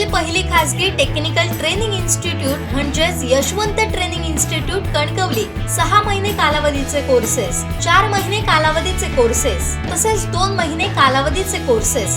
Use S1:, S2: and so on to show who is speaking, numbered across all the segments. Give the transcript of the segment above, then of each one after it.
S1: देशातील पहिली खासगी टेक्निकल ट्रेनिंग इन्स्टिट्यूट म्हणजेच यशवंत ट्रेनिंग इन्स्टिट्यूट कणकवली. सहा महिने कालावधीचे कोर्सेस चार महिने कालावधीचे कोर्सेस तसेच दोन महिने कालावधीचे courses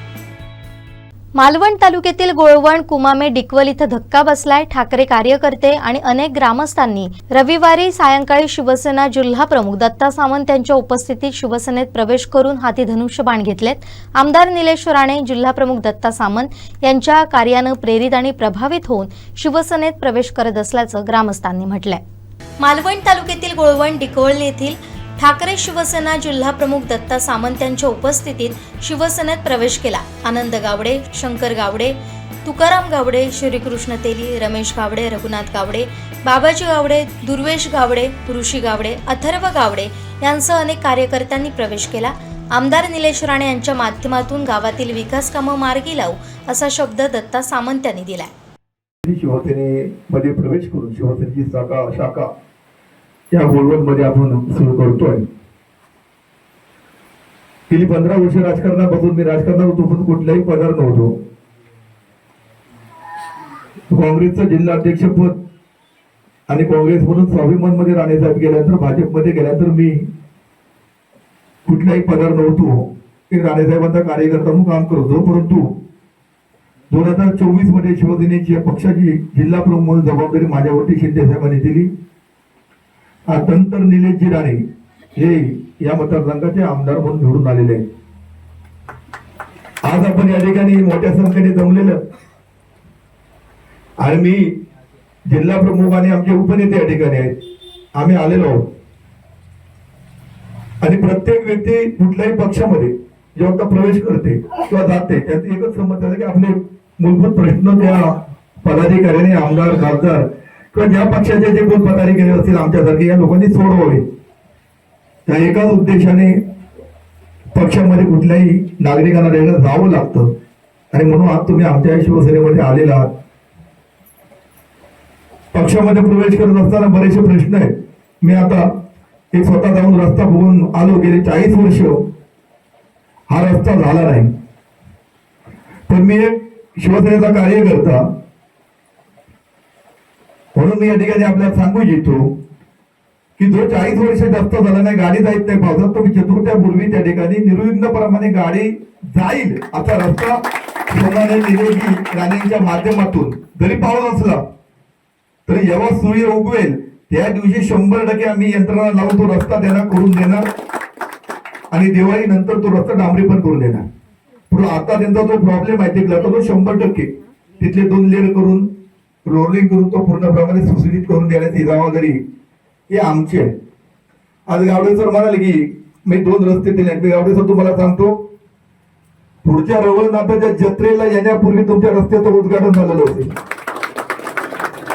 S1: मालवण तालुक्यातील गोळवण कुमामे डिकवल इथं धक्का बसलाय. ठाकरे कार्यकर्ते आणि अनेक ग्रामस्थांनी रविवारी सायंकाळी शिवसेना जिल्हा प्रमुख दत्ता सावंत यांच्या उपस्थितीत शिवसेनेत प्रवेश करून हाती धनुष्यबाण घेतलेत. आमदार निलेश राणे जिल्हा प्रमुख दत्ता सामंत यांच्या कार्यानं प्रेरित आणि प्रभावित होऊन शिवसेनेत प्रवेश करत असल्याचं ग्रामस्थांनी म्हटलंय. मालवण तालुक्यातील गोळवण डिकवळ येथील ठाकरे शिवसेना जिल्हा प्रमुख दत्ता सामंत यांच्या उपस्थितीत शिवसेनेत प्रवेश केला. आनंद गावडे शंकर गावडे तुकाराम गावडे श्रीकृष्ण तेली रमेश गावडे रघुनाथ गावडे बाबाजी गावडे दुर्वेश गावडे ऋषी गावडे अथर्व गावडे यांसह अनेक कार्यकर्त्यांनी प्रवेश केला. आमदार निलेश राणे यांच्या माध्यमातून गावातील विकास कामं मार्गी लावू असा शब्द दत्ता सामंत यांनी दिलाय.
S2: शिवसेनेमध्ये प्रवेश करून शिवसेनेची शाखा या मध्ये आपण सुरू करतोय. गेली पंधरा वर्ष राजकारणापासून मी राजकारणात होतो पण कुठल्याही पदार नव्हतो. काँग्रेसचं जिल्हा अध्यक्षपद आणि काँग्रेसमधून स्वाभिमानमध्ये राणेसाहेब गेल्यानंतर भाजपमध्ये गेल्यानंतर मी कुठल्याही पदार नव्हतो. एक राणेसाहेबांचा कार्यकर्ता म्हणून काम करतो परंतु दोन हजार चोवीसमध्ये शिवसेनेची पक्षाची जिल्हा प्रमुख म्हणून जबाबदारी माझ्यावरती शिंदे साहेबांनी दिली. आज नंतर राणे हे या मतदारसंघाचे आमदार म्हणून निवडून आलेले आहेत. आज आपण या ठिकाणी मोठ्या संख्येने जमलेलं. आणि मी जिल्हा प्रमुख आणि आमचे उपनेते या ठिकाणी आहेत. आम्ही आलेलो आहोत. आणि प्रत्येक व्यक्ती कुठल्याही पक्षामध्ये जेव्हा प्रवेश करते किंवा जाते त्याचं एकच समज आहे की आपले मूलभूत प्रश्न त्या पदाधिकाऱ्याने आमदार खासदार कारण ज्या पक्षाचे जे कोण पदाधिकारी असतील आमच्यासारखे या लोकांनी सोडवावे. त्या एकाच उद्देशाने पक्षामध्ये कुठल्याही नागरिकांना वेगळं जावं लागतं. आणि म्हणून आज तुम्ही आमच्या शिवसेनेमध्ये आलेला आहात. पक्षामध्ये प्रवेश करत असताना बरेचसे प्रश्न आहेत. मी आता एक स्वतः जाऊन रस्ता बघून आलो गेले चाळीस वर्ष. हा रस्ता झाला नाही. पण मी एक शिवसेनेचा कार्यकर्ता म्हणून मी या ठिकाणी आपल्याला सांगू इच्छितो की जो चाळीस वर्ष जास्त झाला नाही गाडी जायत नाही पावसात तो चतुर्थ्यापूर्वी त्या ठिकाणी निर्विघ्नप्रमाणे गाडी जाईल असा रस्ता सोनाने निरोगी गाण्यांच्या माध्यमातून. जरी पाऊस असला तरी जेव्हा सूर्य उगवेल त्या दिवशी शंभर टक्के आम्ही यंत्रणा लावून तो रस्ता त्यांना करून देणार आणि दिवाळी नंतर तो रस्ता डांबरी पण करून देणार. पण आता त्यांचा जो प्रॉब्लेम आहे तिथला तो शंभर टक्के. तिथले दोन लेअर करून रोलिंग करून तो पूर्णप्रमाणे सुसूचित करून देण्याची जबाबदारी ही आमची आहे. आज गावडे सर म्हणाले की मी दोन रस्ते दिले मी गावडे सर तुम्हाला सांगतो पुढच्या रवळनाथाच्या जत्रेला येण्यापूर्वी तुमच्या रस्त्याचं उद्घाटन झालेलं होते.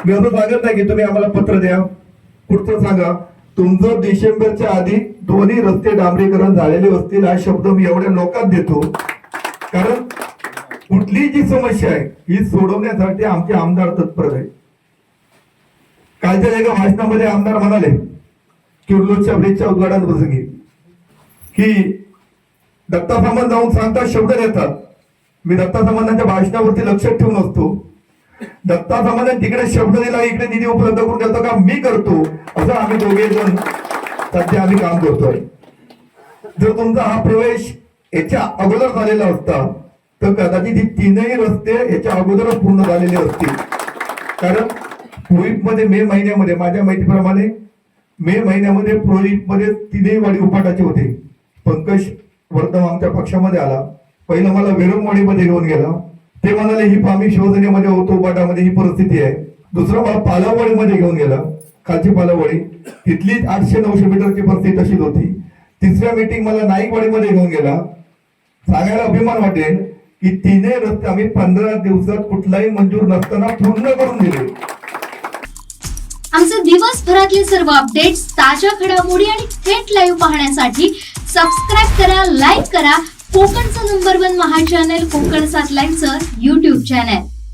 S2: मी असं सांगत नाही की तुम्ही आम्हाला पत्र द्या. पुढचं सांगा तुमचं डिसेंबरच्या आधी दोन्ही रस्ते डांबरीकरण झालेले असतील हा शब्द मी एवढ्या लोकात देतो. कारण कुठलीही जी समस्या आहे ही सोडवण्यासाठी आमचे आमदार तत्पर आहे कालच्या एका भाषणामध्ये आमदार म्हणाले किर्लोच्या ब्रिजच्या उद्घाटन प्रसंगी की दत्ता सामंत जाऊन सांगतात शब्द देतात मी दत्ता सामंतांच्या भाषणावरती लक्ष ठेवून असतो. दत्ता सामंत तिकडे शब्द दिला इकडे निधी उपलब्ध करून देतो का? मी करतो. असं आम्ही दोघे जण सध्या आम्ही काम करतोय. जर तुमचा हा प्रवेश याच्या अगोदर झालेला असता तर कदाचित ही तीनही रस्ते याच्या अगोदरच पूर्ण झालेले असतील. कारण मध्ये मे महिन्यामध्ये माझ्या माहितीप्रमाणे मे महिन्यामध्ये मध्ये तीनही वाडी उपाटाचे होते. पंकज वर्धम आमच्या पक्षामध्ये आला. पहिलं मला वेरमवाडीमध्ये घेऊन गेला. ते म्हणाले ही आम्ही शिवसेनेमध्ये होतो उपाटामध्ये ही परिस्थिती आहे. दुसरं मला पालावाडीमध्ये घेऊन गेला. खालची पालावाडी तिथली आठशे नऊशे मीटरची परिस्थिती तशीच होती. तिसऱ्या मीटिंग मला नाईकवाडीमध्ये घेऊन गेला. सांगायला अभिमान वाटेल की तिने रस्ते आम्ही पंधरा दिवसात कुठलाही मंजूर नसताना पूर्ण करून दिले.
S1: आमचे दिवसभरातले सर्व अपडेट्स ताज्या घडामोडी आणि थेट लाईव्ह पाहण्यासाठी सबस्क्राईब करा लाईक करा. कोकणचं नंबर वन महा चॅनल कोकण सात लाईनचं युट्यूब चॅनल